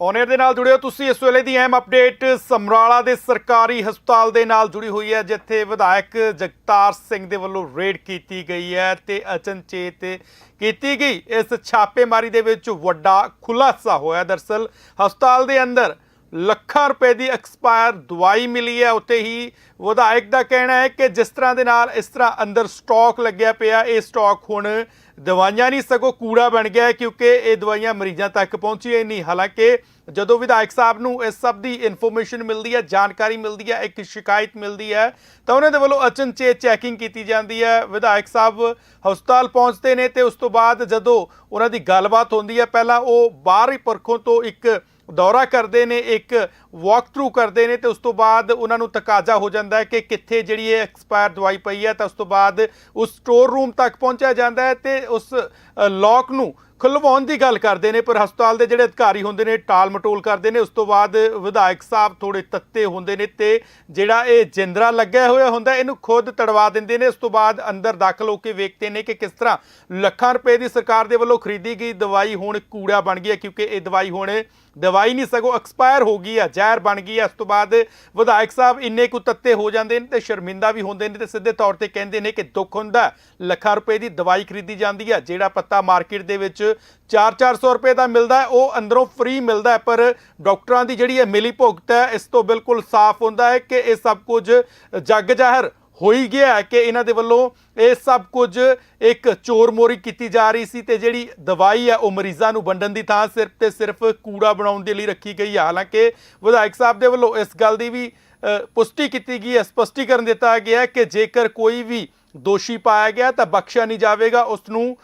Owner ਦੇ ਨਾਲ ਜੁੜਿਓ ਤੁਸੀਂ, ਇਸ ਵੇਲੇ ਦੀ ਅਹਿਮ ਅਪਡੇਟ ਸਮਰਾਲਾ ਦੇ ਸਰਕਾਰੀ ਹਸਪਤਾਲ ਦੇ ਨਾਲ ਜੁੜੀ ਹੋਈ ਹੈ, ਜਿੱਥੇ ਵਿਧਾਇਕ ਜਗਤਾਰ ਸਿੰਘ ਦੇ ਵੱਲੋਂ ਰੇਡ ਕੀਤੀ ਗਈ ਹੈ ਤੇ ਅਚਨਚੇਤ ਕੀਤੀ ਗਈ। ਇਸ ਛਾਪੇਮਾਰੀ ਦੇ ਵਿੱਚ ਵੱਡਾ ਖੁਲਾਸਾ ਹੋਇਆ। ਦਰਸਲ ਹਸਪਤਾਲ ਦੇ ਅੰਦਰ ਲੱਖਾਂ ਰੁਪਏ ਦੀ ਐਕਸਪਾਇਰ ਦਵਾਈ ਮਿਲੀ ਹੈ। ਉੱਤੇ ਹੀ ਵਿਧਾਇਕ ਦਾ ਕਹਿਣਾ ਹੈ ਕਿ ਜਿਸ ਤਰ੍ਹਾਂ ਦੇ ਨਾਲ ਇਸ ਤਰ੍ਹਾਂ ਅੰਦਰ ਸਟਾਕ ਲੱਗਿਆ ਪਿਆ, ਇਹ ਸਟਾਕ ਹੁਣ ਦਵਾਈਆਂ ਨਹੀਂ ਸਗੋਂ ਕੂੜਾ ਬਣ ਗਿਆ ਕਿਉਂਕਿ ਇਹ ਦਵਾਈਆਂ ਮਰੀਜ਼ਾਂ ਤੱਕ ਪਹੁੰਚੀਆਂ ਨਹੀਂ। ਹਾਲਾਂਕਿ ਜਦੋਂ ਵਿਧਾਇਕ ਸਾਹਿਬ ਨੂੰ ਇਸ ਸਭ ਦੀ ਇਨਫੋਰਮੇਸ਼ਨ ਮਿਲਦੀ ਹੈ, ਜਾਣਕਾਰੀ ਮਿਲਦੀ ਹੈ, ਇੱਕ ਸ਼ਿਕਾਇਤ ਮਿਲਦੀ ਹੈ, ਤਾਂ ਉਹਨਾਂ ਦੇ ਵੱਲੋਂ ਅਚਨਚੇਤ ਚੈਕਿੰਗ ਕੀਤੀ ਜਾਂਦੀ ਹੈ। ਵਿਧਾਇਕ ਸਾਹਿਬ ਹਸਪਤਾਲ ਪਹੁੰਚਦੇ ਨੇ ਤੇ ਉਸ ਤੋਂ ਬਾਅਦ ਜਦੋਂ ਉਹਨਾਂ ਦੀ ਗੱਲਬਾਤ ਹੁੰਦੀ ਹੈ, ਪਹਿਲਾਂ ਉਹ ਬਾਹਰ ਹੀ ਪਰਖੋਂ ਤੋਂ ਇੱਕ ਦੌਰਾ ਕਰਦੇ ਨੇ ਇੱਕ ਵਾਕ ਥਰੂ ਕਰਦੇ ਨੇ ਤੇ ਉਸ ਤੋਂ ਬਾਅਦ ਉਹਨਾਂ ਨੂੰ ਤਕਾਜ਼ਾ ਹੋ ਜਾਂਦਾ ਹੈ ਕਿ ਕਿੱਥੇ ਜਿਹੜੀ ਇਹ ਐਕਸਪਾਇਰ ਦਵਾਈ ਪਈ ਹੈ, ਤਾਂ ਉਸ ਤੋਂ ਬਾਅਦ ਉਸ ਸਟੋਰ ਰੂਮ ਤੱਕ ਪਹੁੰਚਿਆ ਜਾਂਦਾ ਹੈ ਤੇ ਉਸ ਲੌਕ ਨੂੰ ਖੁਲਵਾਉਣ ਦੀ ਗੱਲ ਕਰਦੇ ਨੇ, ਪਰ ਹਸਪਤਾਲ ਦੇ ਜਿਹੜੇ ਅਧਿਕਾਰੀ ਹੁੰਦੇ ਨੇ, ਟਾਲ ਮਟੋਲ ਕਰਦੇ ਨੇ, ਉਸ ਤੋਂ ਬਾਅਦ ਵਿਧਾਇਕ ਸਾਹਿਬ ਥੋੜੇ ਤੱਤੇ ਹੁੰਦੇ ਨੇ ਤੇ ਜਿਹੜਾ ਇਹ ਜਿੰਦਰਾ ਲੱਗਿਆ ਹੋਇਆ ਹੁੰਦਾ, ਇਹਨੂੰ ਖੁਦ ਤੜਵਾ ਦਿੰਦੇ ਨੇ, ਉਸ ਤੋਂ ਬਾਅਦ ਅੰਦਰ ਦਾਖਲ ਹੋ ਕੇ ਵੇਖਦੇ ਨੇ ਕਿ ਕਿਸ ਤਰ੍ਹਾਂ ਲੱਖਾਂ ਰੁਪਏ ਦੀ ਸਰਕਾਰ ਦੇ ਵੱਲੋਂ ਖਰੀਦੀ ਗਈ ਦਵਾਈ ਹੁਣ ਕੂੜਾ ਬਣ ਗਈ ਹੈ, ਕਿਉਂਕਿ ਇਹ ਦਵਾਈ ਹੁਣ ਦਵਾਈ ਨਹੀਂ ਸਗੋਂ ਐਕਸਪਾਇਰ ਹੋ ਗਈ ਹੈ ਜ਼ਹਿਰ ਬਣ ਗਈ ਹੈ। ਉਸ ਤੋਂ ਬਾਅਦ ਵਿਧਾਇਕ ਸਾਹਿਬ ਇੰਨੇ ਕੁ ਤੱਤੇ ਹੋ ਜਾਂਦੇ ਨੇ ਤੇ ਸ਼ਰਮਿੰਦਾ ਵੀ ਹੁੰਦੇ ਨੇ ਤੇ ਸਿੱਧੇ ਤੌਰ ਤੇ ਕਹਿੰਦੇ ਨੇ ਕਿ ਦੁੱਖ ਹੁੰਦਾ ਲੱਖਾਂ ਰੁਪਏ ਦੀ ਦਵਾਈ ਖਰੀਦੀ ਜਾਂਦੀ ਹੈ, ਜਿਹੜਾ ਪੱਤਾ ਮਾਰਕੀਟ ਦੇ ਵਿੱਚ 4-400 ਰੁਪਏ ਦਾ ਮਿਲਦਾ ਹੈ, ਉਹ ਅੰਦਰੋਂ ਫ੍ਰੀ ਮਿਲਦਾ ਹੈ। ਪਰ ਡਾਕਟਰਾਂ ਦੀ ਜਿਹੜੀ ਹੈ ਮਿਲੀ ਭੁਗਤ ਹੈ, ਇਸ ਤੋਂ ਬਿਲਕੁਲ ਸਾਫ਼ ਹੁੰਦਾ ਹੈ ਕਿ ਇਹ ਸਭ ਕੁਝ ਜੱਗ ਜ਼ਹਿਰ ਹੋਈ ਗਿਆ ਕਿ ਇਹਨਾਂ ਦੇ ਵੱਲੋਂ ਇਹ ਸਭ ਕੁਝ ਇੱਕ ਚੋਰ ਮੋਰੀ ਕੀਤੀ ਜਾ ਰਹੀ ਸੀ ਤੇ ਜਿਹੜੀ ਦਵਾਈ ਹੈ ਉਹ ਮਰੀਜ਼ਾਂ ਨੂੰ ਵੰਡਣ ਦੀ ਥਾਂ ਸਿਰਫ ਤੇ ਸਿਰਫ ਕੂੜਾ ਬਣਾਉਣ ਦੇ ਲਈ ਰੱਖੀ ਗਈ ਹੈ। ਹਾਲਾਂਕਿ ਵਿਧਾਇਕ ਸਾਹਿਬ ਦੇ ਵੱਲੋਂ ਇਸ ਗੱਲ ਦੀ ਵੀ ਪੁਸ਼ਟੀ ਕੀਤੀ ਗਈ ਹੈ, ਸਪਸ਼ਟੀਕਰਨ ਦਿੱਤਾ ਗਿਆ ਕਿ ਜੇਕਰ ਕੋਈ ਵੀ ਦੋਸ਼ੀ ਪਾਇਆ ਗਿਆ ਤਾਂ ਬਖਸ਼ਿਆ ਨਹੀਂ ਜਾਵੇਗਾ, ਉਸ ਨੂੰ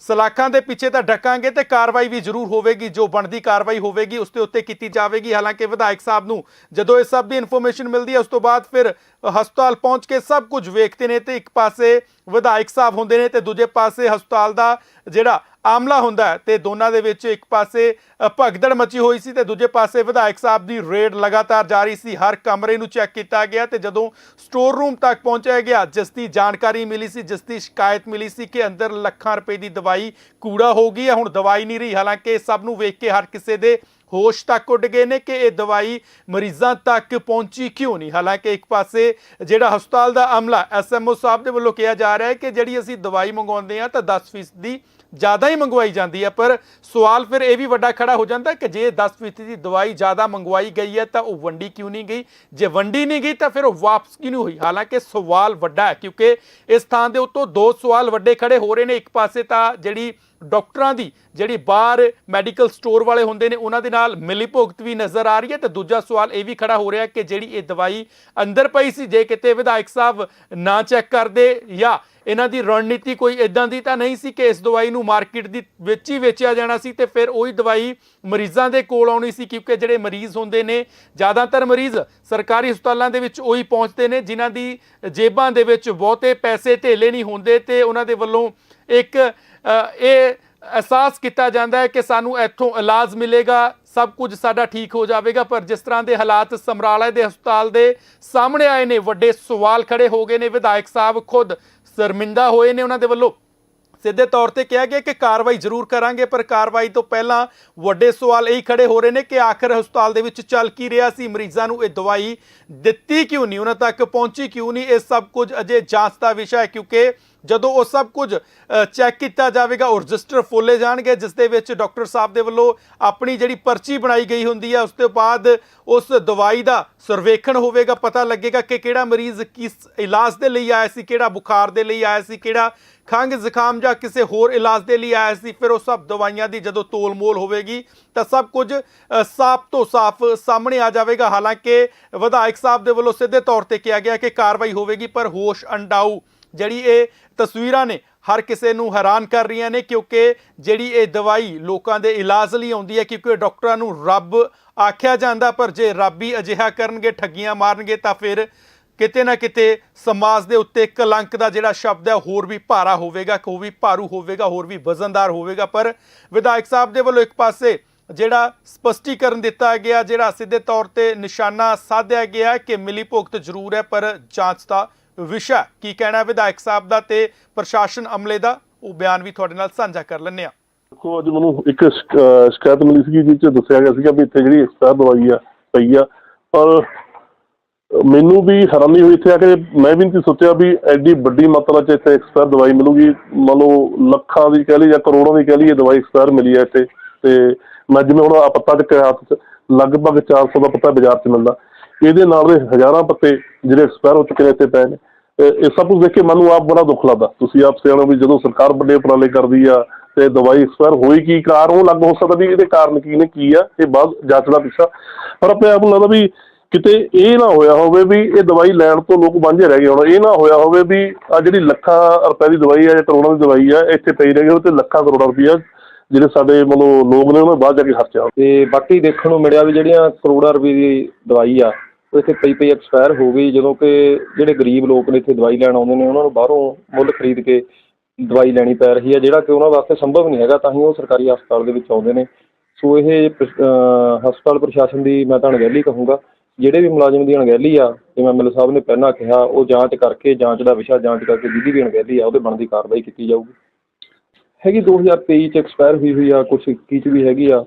ਸਲਾਖਾਂ ਦੇ ਪਿੱਛੇ ਤਾਂ ਡੱਕਾਂਗੇ ਤੇ ਕਾਰਵਾਈ ਵੀ ਜ਼ਰੂਰ ਹੋਵੇਗੀ, ਜੋ ਬਣਦੀ ਕਾਰਵਾਈ ਹੋਵੇਗੀ, ਉਸ ਦੇ ਉੱਤੇ ਕੀਤੀ ਜਾਵੇਗੀ। ਹਾਲਾਂਕਿ ਵਿਧਾਇਕ ਸਾਹਿਬ ਨੂੰ ਜਦੋਂ ਇਹ ਸਭ ਦੀ ਇਨਫੋਰਮੇਸ਼ਨ ਮਿਲਦੀ ਹੈ, ਉਸ ਤੋਂ ਬਾਅਦ ਫਿਰ ਹਸਪਤਾਲ ਪਹੁੰਚ ਕੇ ਸਭ ਕੁਝ ਵੇਖਦੇ ਨੇ ਤੇ ਇੱਕ ਪਾਸੇ ਵਿਧਾਇਕ ਸਾਹਿਬ ਹੁੰਦੇ ਨੇ ਤੇ ਦੂਜੇ ਪਾਸੇ ਹਸਪਤਾਲ ਦਾ ਜਿਹੜਾ ਆਮਲਾ ਹੁੰਦਾ ਹੈ ਤੇ ਦੋਨਾਂ ਦੇ ਵਿੱਚ ਇੱਕ ਪਾਸੇ ਭਗਦੜ ਮਚੀ ਹੋਈ ਸੀ ਤੇ ਦੂਜੇ ਪਾਸੇ ਵਿਧਾਇਕ ਸਾਹਿਬ ਦੀ ਰੇਡ ਲਗਾਤਾਰ ਜਾਰੀ ਸੀ। ਹਰ ਕਮਰੇ ਨੂੰ ਚੈੱਕ ਕੀਤਾ ਗਿਆ ਤੇ ਜਦੋਂ ਸਟੋਰ ਰੂਮ ਤੱਕ ਪਹੁੰਚਿਆ ਗਿਆ, ਜਿਸ ਦੀ ਜਾਣਕਾਰੀ ਮਿਲੀ ਸੀ, ਜਿਸ ਦੀ ਸ਼ਿਕਾਇਤ ਮਿਲੀ ਸੀ ਕਿ ਅੰਦਰ ਲੱਖਾਂ ਰੁਪਏ ਦੀ ਦਵਾਈ ਕੂੜਾ ਹੋ ਗਈ ਹੈ। ਹੁਣ ਦਵਾਈ ਨਹੀਂ ਰਹੀ। ਹਾਲਾਂਕਿ ਇਹ ਸਭ ਨੂੰ ਵੇਖ ਕੇ ਹਰ ਕਿਸੇ ਦੇ ਹੋਸ਼ ਤੱਕ ਉੱਡ ਗਏ ਨੇ ਕਿ ਇਹ ਦਵਾਈ ਮਰੀਜ਼ਾਂ ਤੱਕ ਪਹੁੰਚੀ ਕਿਉਂ ਨਹੀਂ? ਹਾਲਾਂਕਿ ਇੱਕ ਪਾਸੇ ਜਿਹੜਾ ਹਸਪਤਾਲ ਦਾ ਅਮਲਾ ਐਸਐਮਓ ਸਾਹਿਬ ਦੇ ਵੱਲੋਂ ਕਿਹਾ ਜਾ ਰਿਹਾ ਹੈ ਕਿ ਜਿਹੜੀ ਅਸੀਂ ਦਵਾਈ ਮੰਗਵਾਉਂਦੇ ਆ ਤਾਂ 10% ਦੀ ਜ਼ਿਆਦਾ ਹੀ ਮੰਗਵਾਈ ਜਾਂਦੀ ਹੈ, ਪਰ ਸਵਾਲ ਫਿਰ ਇਹ ਵੀ ਵੱਡਾ ਖੜਾ ਹੋ ਜਾਂਦਾ ਕਿ ਜੇ 10% ਦੀ ਦਵਾਈ ਜ਼ਿਆਦਾ ਮੰਗਵਾਈ ਗਈ ਹੈ ਤਾਂ ਉਹ ਵੰਡੀ ਕਿਉਂ ਨਹੀਂ ਗਈ? ਜੇ ਵੰਡੀ ਨਹੀਂ ਗਈ ਤਾਂ ਫਿਰ ਉਹ ਵਾਪਸ ਕਿਉਂ ਨਹੀਂ ਹੋਈ? ਹਾਲਾਂਕਿ ਸਵਾਲ ਵੱਡਾ ਹੈ, ਕਿਉਂਕਿ ਇਸ ਥਾਂ ਦੇ ਉੱਤੋਂ ਦੋ ਸਵਾਲ ਵੱਡੇ ਖੜੇ ਹੋ ਰਹੇ ਨੇ। ਇੱਕ ਪਾਸੇ ਤਾਂ ਜਿਹੜੀ ਡਾਕਟਰਾਂ ਦੀ, ਜਿਹੜੀ ਬਾਹਰ ਮੈਡੀਕਲ ਸਟੋਰ ਵਾਲੇ ਹੁੰਦੇ ਨੇ, ਉਹਨਾਂ ਦੇ ਨਾਲ ਮਿਲੀ ਭੁਗਤ ਵੀ ਨਜ਼ਰ ਆ ਰਹੀ ਹੈ। ਤੇ ਦੂਜਾ ਸਵਾਲ ਇਹ ਵੀ ਖੜਾ ਹੋ ਰਿਹਾ ਕਿ ਜਿਹੜੀ ਇਹ ਦਵਾਈ ਅੰਦਰ ਪਈ ਸੀ, ਜੇ ਕਿਤੇ ਵਿਧਾਇਕ ਸਾਹਿਬ ਨਾ ਚੈੱਕ ਕਰਦੇ ਜਾਂ ਇਹਨਾਂ ਦੀ ਰਣਨੀਤੀ ਕੋਈ ਇਦਾਂ ਦੀ ਤਾਂ ਨਹੀਂ ਸੀ ਕਿ ਇਸ ਦਵਾਈ ਨੂੰ ਮਾਰਕੀਟ ਦੀ ਵਿੱਚ ਹੀ ਵੇਚਿਆ ਜਾਣਾ ਸੀ, ਤੇ ਫਿਰ ਉਹੀ ਦਵਾਈ ਮਰੀਜ਼ਾਂ ਦੇ ਕੋਲ ਆਉਣੀ ਸੀ, ਕਿਉਂਕਿ ਜਿਹੜੇ ਮਰੀਜ਼ ਹੁੰਦੇ ਨੇ, ਜ਼ਿਆਦਾਤਰ ਮਰੀਜ਼ ਸਰਕਾਰੀ ਹਸਪਤਾਲਾਂ ਦੇ ਵਿੱਚ ਉਹੀ ਪਹੁੰਚਦੇ ਨੇ, ਜਿਨ੍ਹਾਂ ਦੀ ਜੇਬਾਂ ਦੇ ਵਿੱਚ ਬਹੁਤੇ ਪੈਸੇ ਢੇਲੇ ਨਹੀਂ ਹੁੰਦੇ ਤੇ ਉਹਨਾਂ ਦੇ ਵੱਲੋਂ ਇੱਕ ਇਹ ਅਹਿਸਾਸ ਕੀਤਾ ਜਾਂਦਾ ਹੈ ਕਿ ਸਾਨੂੰ ਇੱਥੋਂ ਇਲਾਜ ਮਿਲੇਗਾ, ਸਭ ਕੁਝ ਸਾਡਾ ਠੀਕ ਹੋ ਜਾਵੇਗਾ, ਪਰ ਜਿਸ ਤਰ੍ਹਾਂ ਦੇ ਹਾਲਾਤ ਸਮਰਾਲਾ ਦੇ ਹਸਪਤਾਲ ਦੇ ਸਾਹਮਣੇ ਆਏ ਨੇ, ਵੱਡੇ ਸਵਾਲ ਖੜੇ ਹੋ ਗਏ ਨੇ, ਵਿਧਾਇਕ ਸਾਹਿਬ ਖੁਦ ਸ਼ਰਮਿੰਦਾ ਹੋਏ ਨੇ ਉਹਨਾਂ ਦੇ ਵੱਲੋਂ। ਸਿੱਧੇ ਤੌਰ ਤੇ ਕਿਹਾ ਗਿਆ ਕਿ ਕਾਰਵਾਈ ਜ਼ਰੂਰ ਕਰਾਂਗੇ, ਪਰ ਕਾਰਵਾਈ ਤੋਂ ਪਹਿਲਾਂ ਵੱਡੇ ਸਵਾਲ ਇਹ ਖੜੇ ਹੋ ਰਹੇ ਨੇ ਕਿ ਆਖਰ ਹਸਪਤਾਲ ਦੇ ਵਿੱਚ ਚੱਲ ਕੀ ਰਿਹਾ ਸੀ, ਮਰੀਜ਼ਾਂ ਨੂੰ ਇਹ ਦਵਾਈ ਦਿੱਤੀ ਕਿਉਂ ਨਹੀਂ, ਉਹਨਾਂ ਤੱਕ ਪਹੁੰਚੀ ਕਿਉਂ ਨਹੀਂ, ਇਹ ਸਭ ਕੁਝ ਅਜੇ ਜਾਂਚ ਦਾ ਵਿਸ਼ਾ ਹੈ, ਕਿਉਂਕਿ ਜਦੋਂ ਉਹ ਸਭ ਕੁਝ ਚੈੱਕ ਕੀਤਾ ਜਾਵੇਗਾ, ਉਹ ਰਜਿਸਟਰ ਫੋਲੇ ਜਾਣਗੇ, ਜਿਸ ਦੇ ਵਿੱਚ ਡਾਕਟਰ ਸਾਹਿਬ ਦੇ ਵੱਲੋਂ ਆਪਣੀ ਜਿਹੜੀ ਪਰਚੀ ਬਣਾਈ ਗਈ ਹੁੰਦੀ ਹੈ, ਉਸ ਤੋਂ ਬਾਅਦ ਉਸ ਦਵਾਈ ਦਾ ਸਰਵੇਖਣ ਹੋਵੇਗਾ, ਪਤਾ ਲੱਗੇਗਾ ਕਿ ਕਿਹੜਾ ਮਰੀਜ਼ ਕਿਸ ਇਲਾਜ ਦੇ ਲਈ ਆਇਆ ਸੀ, ਕਿਹੜਾ ਬੁਖਾਰ ਦੇ ਲਈ ਆਇਆ ਸੀ, ਕਿਹੜਾ ਖੰਘ ਜ਼ੁਕਾਮ ਜਾਂ ਕਿਸੇ ਹੋਰ ਇਲਾਜ ਦੇ ਲਈ ਆਇਆ ਸੀ, ਫਿਰ ਉਹ ਸਭ ਦਵਾਈਆਂ ਦੀ ਜਦੋਂ ਤੋਲ-ਮੋਲ ਹੋਵੇਗੀ, ਤਾਂ ਸਭ ਕੁਝ ਸਾਫ਼ ਤੋਂ ਸਾਫ਼ ਸਾਹਮਣੇ ਆ ਜਾਵੇਗਾ। ਹਾਲਾਂਕਿ, ਵਿਧਾਇਕ ਸਾਹਿਬ ਦੇ ਵੱਲੋਂ ਸਿੱਧੇ ਤੌਰ ਤੇ ਕਿਹਾ ਗਿਆ ਕਿ ਕਾਰਵਾਈ ਹੋਵੇਗੀ, ਪਰ ਹੋਸ਼ ਅੰਡਾਊ ਜਿਹੜੀ ਇਹ ਤਸਵੀਰਾਂ ਨੇ, ਹਰ ਕਿਸੇ ਨੂੰ ਹੈਰਾਨ ਕਰ ਰਹੀਆਂ ਨੇ ਕਿਉਂਕਿ ਜਿਹੜੀ ਇਹ ਦਵਾਈ ਲੋਕਾਂ ਦੇ ਇਲਾਜ ਲਈ ਆਉਂਦੀ ਹੈ, ਕਿਉਂਕਿ ਡਾਕਟਰਾਂ ਨੂੰ ਰੱਬ ਆਖਿਆ ਜਾਂਦਾ, ਪਰ ਜੇ ਰੱਬ ਹੀ ਅਜਿਹਾ ਕਰਨਗੇ, ਠੱਗੀਆਂ ਮਾਰਨਗੇ, ਤਾਂ ਫਿਰ ਕਿਤੇ ਨਾ ਕਿਤੇ ਸਮਾਜ ਦੇ ਉੱਤੇ ਕਲੰਕ ਦਾ ਜਿਹੜਾ ਸ਼ਬਦ ਹੈ, ਹੋਰ ਵੀ ਭਾਰਾ ਹੋਵੇਗਾ ਉਹ ਵੀ ਭਾਰੂ ਹੋਵੇਗਾ, ਹੋਰ ਵੀ ਵਜ਼ਨਦਾਰ ਹੋਵੇਗਾ। ਪਰ ਵਿਧਾਇਕ ਸਾਹਿਬ ਦੇ ਵੱਲੋਂ ਇੱਕ ਪਾਸੇ ਜਿਹੜਾ ਸਪਸ਼ਟੀਕਰਨ ਦਿੱਤਾ ਗਿਆ, ਜਿਹੜਾ ਸਿੱਧੇ ਤੌਰ ਤੇ ਨਿਸ਼ਾਨਾ ਸਾਧਿਆ ਗਿਆ ਕਿ ਮਿਲੀ ਭੁਗਤ ਜ਼ਰੂਰ ਹੈ, ਪਰ ਜਾਂਚ ਦਾ ਵਿਸ਼ਾ, ਕੀ ਕਹਿਣਾ ਵਿਧਾਇਕ ਸਾਹਿਬ ਦਾ ਤੇ ਪ੍ਰਸ਼ਾਸਨ ਅਮਲੇ ਦਾ? ਉਹ ਬਿਆਨ ਵੀ ਤੁਹਾਡੇ ਨਾਲ ਸਾਂਝਾ ਕਰ ਲੈਂਦੇ ਹਾਂ। ਦੇਖੋ, ਅੱਜ ਮੈਨੂੰ ਇੱਕ ਸ਼ਿਕਾਇਤ ਮਿਲੀ ਸੀ ਜਿਸ 'ਚ ਦੱਸਿਆ ਗਿਆ ਸੀਗਾ ਵੀ ਇੱਥੇ ਜਿਹੜੀ ਐਕਸਪਾਇਰ ਦਵਾਈ ਆ, ਪਈ ਆ। ਪਰ ਮੈਨੂੰ ਵੀ ਹੈਰਾਨੀ ਹੋਈ ਇੱਥੇ ਆ ਕੇ, ਮੈਂ ਵੀ ਨਹੀਂ ਸੋਚਿਆ ਵੀ ਐਡੀ ਵੱਡੀ ਮਾਤਰਾ 'ਚ ਇੱਥੇ ਐਕਸਪਾਇਰ ਦਵਾਈ ਮਿਲੂਗੀ। ਮੰਨ ਲਓ, ਲੱਖਾਂ ਦੀ ਕਹਿ ਲਈ ਜਾਂ ਕਰੋੜਾਂ ਦੀ ਕਹਿ ਲਈ ਇਹ ਦਵਾਈ ਐਕਸਪਾਇਰ ਮਿਲੀ ਹੈ ਇੱਥੇ। ਤੇ ਮੈਂ ਜਿਵੇਂ ਹੁਣ ਆ ਪੱਤਾ ਚੱਕਿਆ ਹੱਥ 'ਚ, ਲਗਭਗ 400 ਦਾ ਪੱਤਾ ਬਾਜ਼ਾਰ 'ਚ ਮਿਲਦਾ। ਇਹਦੇ ਨਾਲ ਦੇ ਹਜ਼ਾਰਾਂ ਪੱਤੇ ਜਿਹੜੇ ਐਕਸਪਾਇਰ ਹੋ ਚੁੱਕੇ ਨੇ ਇੱਥੇ ਪਏ ਨੇ। ਇਹ ਸਭ ਕੁਝ ਦੇਖ ਕੇ ਮੈਨੂੰ ਆਪ ਬੜਾ ਦੁੱਖ ਲੱਗਦਾ। ਤੁਸੀਂ ਆਪ ਸਿਆਣੋ ਵੀ ਜਦੋਂ ਸਰਕਾਰ ਵੱਡੇ ਉਪਰਾਲੇ ਕਰਦੀ ਆ ਤੇ ਦਵਾਈ ਐਕਸਪਾਇਰ ਹੋਈ ਕੀ ਕਾਰਨ, ਉਹ ਲੱਗ ਹੋ ਸਕਦਾ ਵੀ ਇਹਦੇ ਕਾਰਨ ਕੀ ਨੇ, ਕੀ ਆ, ਇਹ ਬਾਅਦ ਜਾਂਚ ਦਾ ਵਿਸ਼ਾ ਪਰ ਆਪਣੇ ਆਪ ਨੂੰ ਲੱਗਦਾ ਵੀ ਕਿਤੇ ਇਹ ਨਾ ਹੋਇਆ ਹੋਵੇ ਵੀ ਇਹ ਦਵਾਈ ਲੈਣ ਤੋਂ ਲੋਕ ਵਾਂਝੇ ਰਹਿ ਗਏ ਹੁਣ। ਇਹ ਨਾ ਹੋਇਆ ਹੋਵੇ ਵੀ ਆ ਜਿਹੜੀ ਲੱਖਾਂ ਰੁਪਏ ਦੀ ਦਵਾਈ ਆ ਜਾਂ ਕਰੋੜਾਂ ਦੀ ਦਵਾਈ ਆ, ਇੱਥੇ ਪਈ ਰਹਿ ਗਈ ਤੇ ਲੱਖਾਂ ਕਰੋੜਾਂ ਰੁਪਈਆ ਜਿਹੜੇ ਸਾਡੇ ਮਤਲਬ ਲੋਕ ਨੇ ਉਹਨਾਂ ਬਾਅਦ ਜਾ ਕੇ ਖਰਚਿਆ ਤੇ ਬਾਕੀ ਦੇਖਣ ਨੂੰ ਮਿਲਿਆ ਵੀ ਜਿਹੜੀਆਂ ਕਰੋੜਾਂ ਰੁਪਏ ਦੀ ਦਵਾਈ ਆ ਇੱਥੇ ਪਈ ਪਈ ਐਕਸਪਾਇਰ ਹੋ ਗਈ, ਜਦੋਂ ਕਿ ਜਿਹੜੇ ਗਰੀਬ ਲੋਕ ਨੇ ਇੱਥੇ ਦਵਾਈ ਲੈਣ ਆਉਂਦੇ ਨੇ, ਉਹਨਾਂ ਨੂੰ ਬਾਹਰੋਂ ਮੁੱਲ ਖਰੀਦ ਕੇ ਦਵਾਈ ਲੈਣੀ ਪੈ ਰਹੀ ਹੈ, ਜਿਹੜਾ ਕਿ ਉਹਨਾਂ ਵਾਸਤੇ ਸੰਭਵ ਨਹੀਂ ਹੈਗਾ, ਤਾਂ ਹੀ ਉਹ ਸਰਕਾਰੀ ਹਸਪਤਾਲ ਦੇ ਵਿੱਚ ਆਉਂਦੇ ਨੇ। ਸੋ ਇਹ ਹਸਪਤਾਲ ਪ੍ਰਸ਼ਾਸਨ ਦੀ ਮੈਂ ਤਾਂ ਅਣਗਹਿਲੀ ਕਹੂੰਗਾ, ਜਿਹੜੇ ਵੀ ਮੁਲਾਜ਼ਮ ਦੀ ਅਣਗਹਿਲੀ ਆ, ਜਿਵੇਂ ਐਮਐਲਏ ਸਾਹਿਬ ਨੇ ਪਹਿਲਾਂ ਕਿਹਾ, ਉਹ ਜਾਂਚ ਕਰਕੇ, ਜਾਂਚ ਦਾ ਵਿਸ਼ਾ ਜਾਂਚ ਕਰਕੇ ਜਿਹਦੀ ਵੀ ਅਣਗਹਿਲੀ ਆ, ਉਹਦੇ ਬਣਦੀ ਕਾਰਵਾਈ ਕੀਤੀ ਜਾਊਗੀ। ਹੈਗੀ 2023 ਚ ਐਕਸਪਾਇਰ ਹੋਈ ਹੋਈ ਆ ਕੁਝ 21 ਚ ਵੀ ਹੈਗੀ ਆ।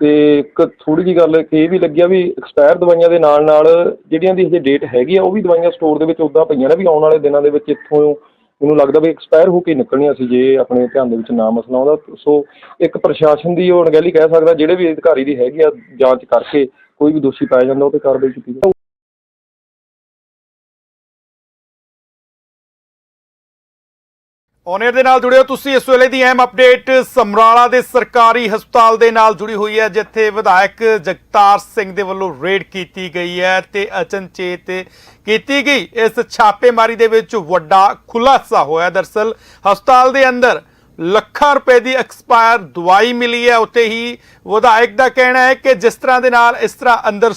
ਤੇ ਇੱਕ ਥੋੜੀ ਜੀ ਗੱਲ ਇੱਕ ਇਹ ਵੀ ਲੱਗਿਆ ਵੀ ਐਕਸਪਾਇਰ ਦਵਾਈਆਂ ਦੇ ਨਾਲ ਨਾਲ ਜਿਹੜੀਆਂ ਦੀ ਹਜੇ ਡੇਟ ਹੈਗੀ ਆ, ਉਹ ਵੀ ਦਵਾਈਆਂ ਸਟੋਰ ਦੇ ਵਿੱਚ ਉਦਾਂ ਪਈਆਂ ਨੇ ਵੀ ਆਉਣ ਵਾਲੇ ਦਿਨਾਂ ਦੇ ਵਿੱਚ ਇੱਥੋਂ ਮੈਨੂੰ ਲੱਗਦਾ ਵੀ ਐਕਸਪਾਇਰ ਹੋ ਕੇ ਨਿਕਲਣੀਆਂ ਸੀ ਜੇ ਆਪਣੇ ਧਿਆਨ ਦੇ ਵਿੱਚ ਨਾ ਮਸਲਾ ਆਉਂਦਾ। ਸੋ ਇੱਕ ਪ੍ਰਸ਼ਾਸਨ ਦੀ ਉਹ ਅਣਗਹਿਲੀ ਕਹਿ ਸਕਦਾ, ਜਿਹੜੇ ਵੀ ਅਧਿਕਾਰੀ ਦੀ ਹੈਗੀ ਆ ਜਾਂਚ ਕਰਕੇ ਕੋਈ ਵੀ ਦੋਸ਼ੀ ਪਾਇਆ ਜਾਂਦਾ, ਉਹ ਤੇ ਕਾਰਵਾਈ ਕੀਤੀ ਜਾਵੇ ਔਨਰ ਦੇ ਨਾਲ ਜੁੜੇ ਹੋ ਤੁਸੀਂ ਇਸ ਵੇਲੇ ਦੀ ਅਹਿਮ ਅਪਡੇਟ, ਸਮਰਾਲਾ ਦੇ ਸਰਕਾਰੀ ਹਸਪਤਾਲ ਦੇ ਨਾਲ ਜੁੜੀ ਹੋਈ ਹੈ, ਜਿੱਥੇ ਵਿਧਾਇਕ ਜਗਤਾਰ ਸਿੰਘ ਦੇ ਵੱਲੋਂ ਰੇਡ ਕੀਤੀ ਗਈ ਹੈ ਤੇ ਅਚਨਚੇਤ ਕੀਤੀ ਗਈ। ਇਸ ਛਾਪੇਮਾਰੀ ਦੇ ਵਿੱਚ ਵੱਡਾ ਖੁਲਾਸਾ ਹੋਇਆ। ਦਰਸਲ ਹਸਪਤਾਲ ਦੇ ਅੰਦਰ ਲੱਖਾਂ ਰੁਪਏ ਦੀ ਐਕਸਪਾਇਰ ਦਵਾਈ ਮਿਲੀ ਹੈ। ਉੱਥੇ ਹੀ ਵਿਧਾਇਕ ਦਾ ਕਹਿਣਾ ਹੈ ਕਿ ਜਿਸ ਤਰ੍ਹਾਂ ਦੇ ਨਾਲ ਇਸ ਤਰ੍ਹਾਂ ਅੰਦਰ